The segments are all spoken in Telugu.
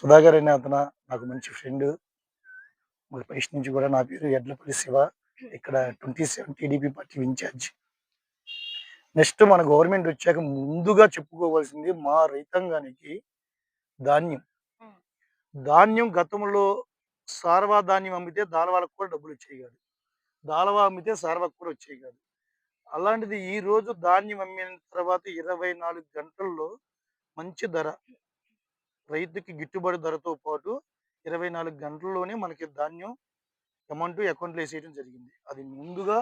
సుధాకర్ అనే అతను నాకు మంచి ఫ్రెండ్ మరి ఫస్ట్ నుంచి కూడా నా పేరు ఎడ్లపల్లి శివ. ఇక్కడ twenty seven TDP party incharge next మన గవర్నమెంట్ వచ్చాక ముందుగా చెప్పుకోవాల్సింది మా రైతాంగానికి ధాన్యం. ధాన్యం గతంలో సార్వా ధాన్యం అమ్మితే దాలవాళ్ళకు కూడా డబ్బులు వచ్చేవి కాదు. దాలవా అమ్మితే సార్వాకు కూడా వచ్చేవి కాదు. అలాంటిది ఈ రోజు ధాన్యం అమ్మిన తర్వాత ఇరవై నాలుగు గంటల్లో మంచి ధర. రైతుకి గిట్టుబాటు ధరతో పాటు ఇరవై నాలుగు గంటల్లోనే మనకి ధాన్యం అమౌంట్ అకౌంట్లో వేసేయడం జరిగింది. అది ముందుగా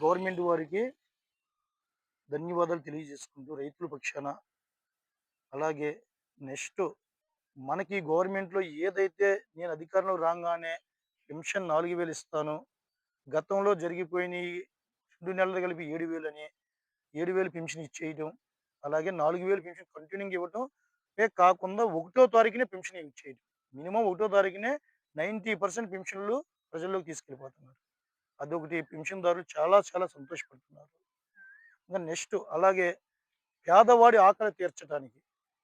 గవర్నమెంట్ వారికి ధన్యవాదాలు తెలియజేసుకుంటూ రైతుల పక్షాన అలాగే నెక్స్ట్ మనకి గవర్నమెంట్లో ఏదైతే నేను అధికారంలో రాగానే పెన్షన్ నాలుగు వేలు ఇస్తాను గతంలో జరిగిపోయిన రెండు నెలలు కలిపి ఏడు వేలు అని ఏడు వేలు పెన్షన్ ఇచ్చేయటం అలాగే నాలుగు వేలు పెన్షన్ కంటిన్యూగా ఇవ్వటం కాకుండా ఒకటో తారీఖునే పెన్షన్ ఇచ్చేయడం. మినిమం ఒకటో తారీఖునే నైంటీ పర్సెంట్ పెన్షన్లు ప్రజల్లోకి తీసుకెళ్ళిపోతున్నారు. అదొకటి పెన్షన్దారులు చాలా చాలా సంతోషపడుతున్నారు. ఇంకా నెక్స్ట్ అలాగే పేదవాడి ఆకలి తీర్చడానికి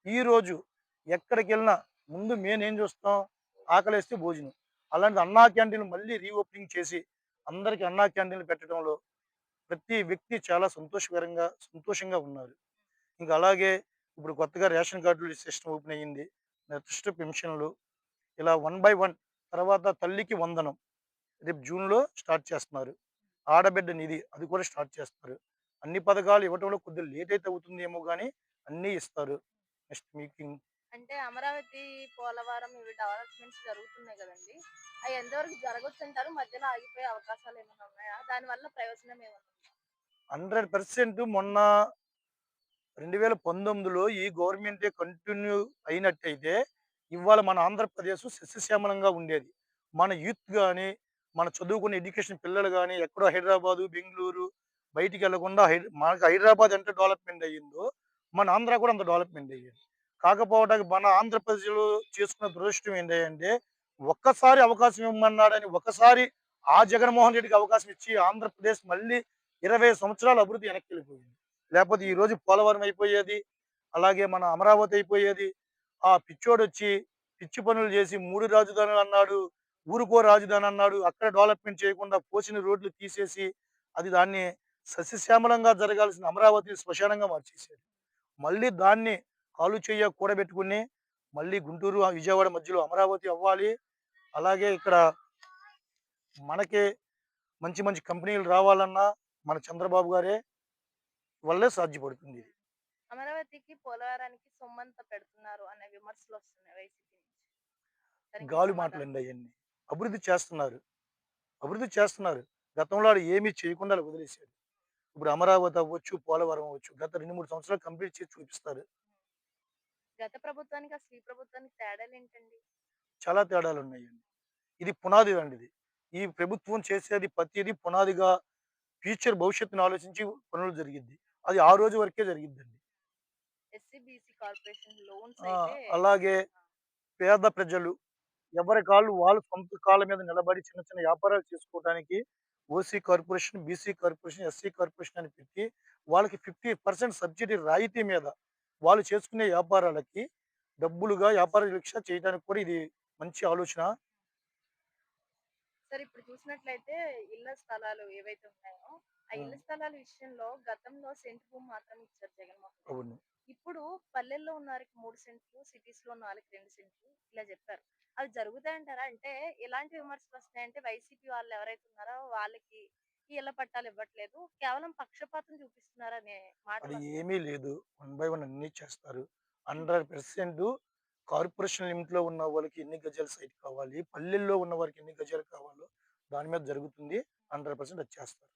ఈరోజు ఎక్కడికి వెళ్ళినా ముందు మేనేం చూస్తాం? ఆకలిస్తే భోజనం. అలాంటి అన్నా క్యాంటీన్లు మళ్ళీ రీఓపెనింగ్ చేసి అందరికీ అన్నా క్యాంటీన్లు పెట్టడంలో ప్రతి వ్యక్తి చాలా సంతోషకరంగా సంతోషంగా ఉన్నారు. ఇంకా అలాగే ఇప్పుడు కొత్తగా రేషన్ కార్డులు సిస్టమ్ ఓపెన్ అయ్యింది. నెక్స్ట్ పెన్షన్లు. ఇలా వన్ బై వన్ తర్వాత తల్లికి వందనం. రేపు జూన్లో స్టార్ట్ చేస్తున్నారు. ఆడబిడ్డ నిధి అది కూడా స్టార్ట్ చేస్తారు అన్ని పథకాలు ఇవ్వటంలో కొద్దిగా లేట్ అయితే అవుతుందేమో కానీ అన్నీ ఇస్తారు. నెక్స్ట్ మీటింగ్ అంటే అమరావతి పోలవరం ఇవి డెవలప్మెంట్స్ జరుగుతున్నాయి కదండి. అవి ఎంతవరకు జరగచ్చు అంటారు? మధ్యలో ఆగిపోయే అవకాశాలు ఏమైనా ఉన్నాయా? దాని వల్ల ప్రయోజనం ఏమైనా? హండ్రెడ్ పర్సెంట్ మొన్న రెండు వేల పంతొమ్మిదిలో ఈ గవర్నమెంటే కంటిన్యూ అయినట్టయితే ఇవాళ మన ఆంధ్రప్రదేశ్ సస్యశ్యామలంగా ఉండేది. మన యూత్ కానీ మన చదువుకునే ఎడ్యుకేషన్ పిల్లలు కానీ ఎక్కడో హైదరాబాదు బెంగళూరు బయటికి వెళ్ళకుండా హై మనకు హైదరాబాద్ ఎంత డెవలప్మెంట్ అయ్యిందో మన ఆంధ్ర కూడా అంత డెవలప్మెంట్ అయ్యింది. కాకపోవడానికి మన ఆంధ్రప్రదేశ్లో చేసుకున్న దురదృష్టం ఏంటంటే ఒక్కసారి అవకాశం ఇవ్వమన్నాడని ఒకసారి ఆ జగన్మోహన్ రెడ్డికి అవకాశం ఇచ్చి ఆంధ్రప్రదేశ్ మళ్ళీ ఇరవై సంవత్సరాల అభివృద్ధి వెనక్కి వెళ్ళిపోయింది. లేకపోతే ఈ రోజు పోలవరం అయిపోయేది అలాగే మన అమరావతి అయిపోయేది. ఆ పిచ్చోడు వచ్చి పిచ్చి పనులు చేసి మూడు రాజధానులు అన్నాడు ఊరుకో రాజధాని అన్నాడు అక్కడ డెవలప్మెంట్ చేయకుండా పోసిన రోడ్లు తీసేసి అది దాన్ని సస్యశ్యామలంగా జరగాల్సిన అమరావతి శ్మశానంగా మార్చేసాడు మళ్ళీ దాన్ని కాలు చెయ్య కూడబెట్టుకుని మళ్ళీ గుంటూరు విజయవాడ మధ్యలో అమరావతి అవ్వాలి. అలాగే ఇక్కడ మనకి మంచి మంచి కంపెనీలు రావాలన్నా మన చంద్రబాబు గారే వల్లే సాధ్యపడుతుంది ఇది. అమరావతికి పోలవరానికి సొమ్మంత పెడుతున్నారు అనే విమర్శలు వస్తున్నాయి వైసీపీ నుంచి. గాలి సమాధానం- మాటలండి అవన్నీ అభివృద్ధి చేస్తున్నారు. అభివృద్ధి చేస్తున్నారు. గతంలో ఆడు ఏమీ చేయకుండా వదిలేశాడు. ఇప్పుడు అమరావతి అవ్వచ్చు పోలవరం అవ్వచ్చు గత రెండు మూడు సంవత్సరాలు కంప్లీట్ చేసి చూపిస్తారు. గత ప్రభుత్వానికి అసలు ఈ ప్రభుత్వానికి తేడాలు ఏంటండి చాలా తేడాలు ఉన్నాయండి ఇది పునాది అండి ఇది. ఈ ప్రభుత్వం చేసేది ప్రతిదీ పునాదిగా ఫ్యూచర్ భవిష్యత్తును ఆలోచించి పనులు జరిగిద్ది. అది ఆ రోజు వరకే జరిగిద్దండి. అయితే అలాగే పేద ప్రజలు ఎవరి కాళ్ళు వాళ్ళు సొంత కాళ్ళ మీద నిలబడి చిన్న చిన్న వ్యాపారాలు చేసుకోవడానికి OC corporation BC corporation SC corporation అని పెట్టి వాళ్ళకి ఫిఫ్టీ పర్సెంట్ సబ్సిడీ రాయితీ మీద వాళ్ళు చేసుకునే వ్యాపారాలకి డబ్బులుగా వ్యాపార రిక్ష చేయడానికి కూడా ఇది మంచి ఆలోచన. సరే ఇప్పుడు చూసినట్లయితే ఇళ్ళ స్థలాలు ఏవైతే ఉన్నాయో ఆ ఇళ్ళ. స్థలాల విషయంలో గతంలో సెంటు భూమి మాత్రం ఇచ్చారు జగన్మోహన్ ఇప్పుడు పల్లెల్లో ఉన్న వారికి మూడు సెంట్లు సిటీస్లో ఉన్న వాళ్ళకి రెండు సెంట్లు ఇలా చెప్పారు. అవి జరుగుతాయంటారా? అంటే ఎలాంటి విమర్శలు వస్తున్నాయంటే వైసీపీ వాళ్ళు ఎవరైతే ఉన్నారో వాళ్ళకి ఇళ్ళ పట్టాలు ఇవ్వట్లేదు. కేవలం పక్షపాతం చూపిస్తున్నారనే మాట అది ఏమీ లేదు. వన్ బై వన్ అన్ని చేస్తారు. హండ్రెడ్ పర్సెంట్ కార్పొరేషన్ లిమిట్లో ఉన్న వాళ్ళకి ఎన్ని గజాల సైట్ కావాలి పల్లెల్లో ఉన్న వారికి ఎన్ని గజాలు కావాలో దాని మీద జరుగుతుంది హండ్రెడ్ పర్సెంట్ అది చేస్తారు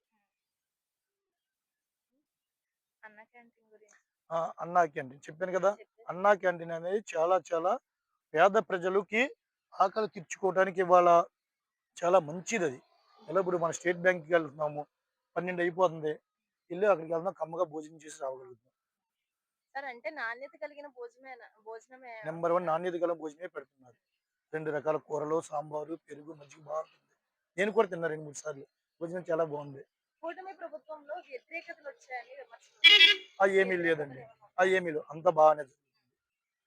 అన్న క్యాంటీన్. చెప్పాను కదా. అన్నా క్యాంటీన్ అనేది చాలా చాలా పేద ప్రజలకి ఆకలి తీర్చుకోవడానికి ఇవాళ చాలా మంచిది అది. ఎలా ఇప్పుడు మన స్టేట్ బ్యాంక్కి వెళ్తున్నాము పన్నెండు అయిపోతుంది వెళ్ళి అక్కడికి వెళ్దాం కమ్మగా భోజనం చేసి రావగలుగుతాం సార్ అంటే నాణ్యత కలిగిన భోజనమే భోజనమే నెంబర్ వన్ నాణ్యత గల భోజనమే పెడుతున్నారు. రెండు రకాల కూరలు సాంబారు పెరుగు మజ్జిగ బాగుంటుంది నేను కూడా తిన్నా రెండు మూడు సార్లు. భోజనం చాలా బాగుంది. కూటమి ప్రభుత్వంలో వ్యతిరేకతలు వచ్చాయని ఆ ఏమీ లేదండి. ఆ ఏమీ లేదు అంత బాగానే.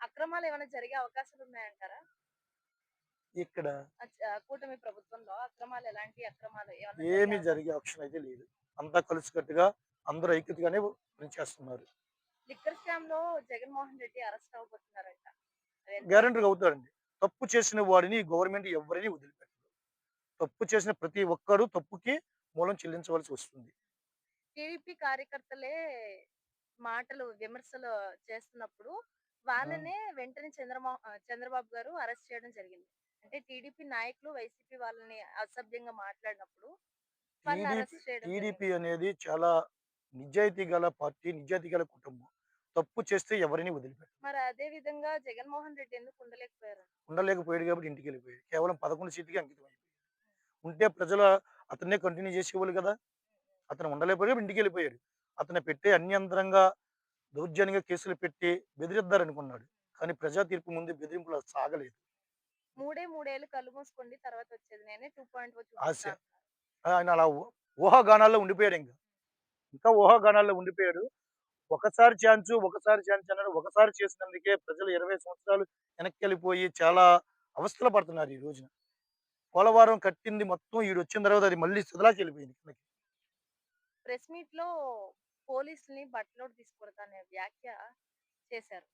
అక్రమాలు ఏమైనా జరిగే అవకాశాలు ఉన్నాయంటారా? ఇక్కడ కూటమి ప్రభుత్వంలో అక్రమాలు ఎలాంటి అక్రమాలు ఏమీ? జరిగే ఆప్షన్ అయితే లేదు. అంతా కలిసికట్టుగా అందరూ ఐక్యతగానే పనిచేస్తున్నారు. లిక్కర్ స్కామ్లో జగన్మోహన్ రెడ్డి అరెస్ట్ అవబోతున్నారంట? గ్యారంటీగా తప్పు చేసిన వాడిని గవర్నమెంట్ ఎవరిని వదిలిపెట్టదు. తప్పు చేసిన ప్రతి ఒక్కరు తప్పుకి మూలం చెల్లించవలసి వస్తుంది. టీడీపీ కార్యకర్తలే మాటలు విమర్శలు చేస్తున్నప్పుడు వాళ్ళనే వెంటనే చంద్రమో చంద్రబాబు గారు అరెస్ట్ చేయడం జరిగింది. అంటే టీడీపీ నాయకులు వైసీపీ వాళ్ళని అసభ్యంగా మాట్లాడినప్పుడు టీడీపీ. అనేది చాలా నిజాయితీ గల పార్టీ నిజాయితీ గల కుటుంబం. తప్పు చేస్తే ఎవరిని వదిలిపెట్టదు మరి అదే విధంగా జగన్మోహన్ రెడ్డి ఎందుకు ఉండలేకపోయారు ఉండలేకపోయాడు కాబట్టి ఇంటికి వెళ్ళిపోయాడు. కేవలం పదకొండు సీట్లకి అంకితం అయిపోయాడు. ఉంటే ప్రజలు అతన్నే కంటిన్యూ చేసేవాళ్ళు కదా. అతను ఉండలేకపోయాడు ఇంటికి వెళ్ళిపోయాడు. అతను పెట్టే అన్యంతరంగా దౌర్జన్యంగా కేసులు పెట్టి బెదిరిద్దారనుకున్నాడు. కానీ ప్రజా తీర్పు ముందు బెదిరింపులు సాగలేదు. మూడే మూడేళ్ళు కళ్ళు మూసుకోండి తర్వాత వచ్చేది నేనే టూ పాయింట్ ఆశ. ఆయన అలా ఊహాగానాల్లో ఉండిపోయాడు ఇంకా. ఇంకా ఊహాగానాల్లో ఉండిపోయాడు. ఒకసారి ఛాన్స్ ఒకసారి ఛాన్స్ అన్నాడు. ఒకసారి చేసినందుకే ప్రజలు ఇరవై సంవత్సరాలు వెనక్కి వెళ్ళిపోయి చాలా అవస్థలు పడుతున్నారు ఈ రోజున. పోలవరం కట్టింది మొత్తం ఈడు వచ్చిన తర్వాత అది మళ్ళీ సుదలాకి వెళ్ళిపోయింది. ప్రెస్ మీట్లో పోలీసుల్ని బట్టలోకి తీసుకొడతానే వ్యాఖ్య చేశారు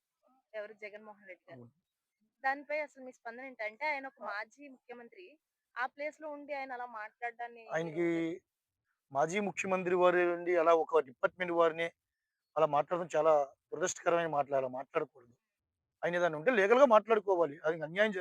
ఎవరు? జగన్మోహన్ రెడ్డి గారు. దానిపై అసలు మీ స్పందన ఏంటంటే ఆయన ఒక మాజీ ముఖ్యమంత్రి. ఆ ప్లేస్లో ఉండి ఆయన అలా మాట్లాడడాన్ని ఆయనకి మాజీ ముఖ్యమంత్రి వారి నుండి అలా ఒక డిపార్ట్మెంట్ వారిని అలా మాట్లాడడం చాలా దురదృష్టకరమైన మాట్లాడాలి మాట్లాడకూడదు. ఆయన ఏదైనా ఉంటే లీగల్గా మాట్లాడుకోవాలి. అది అన్యాయం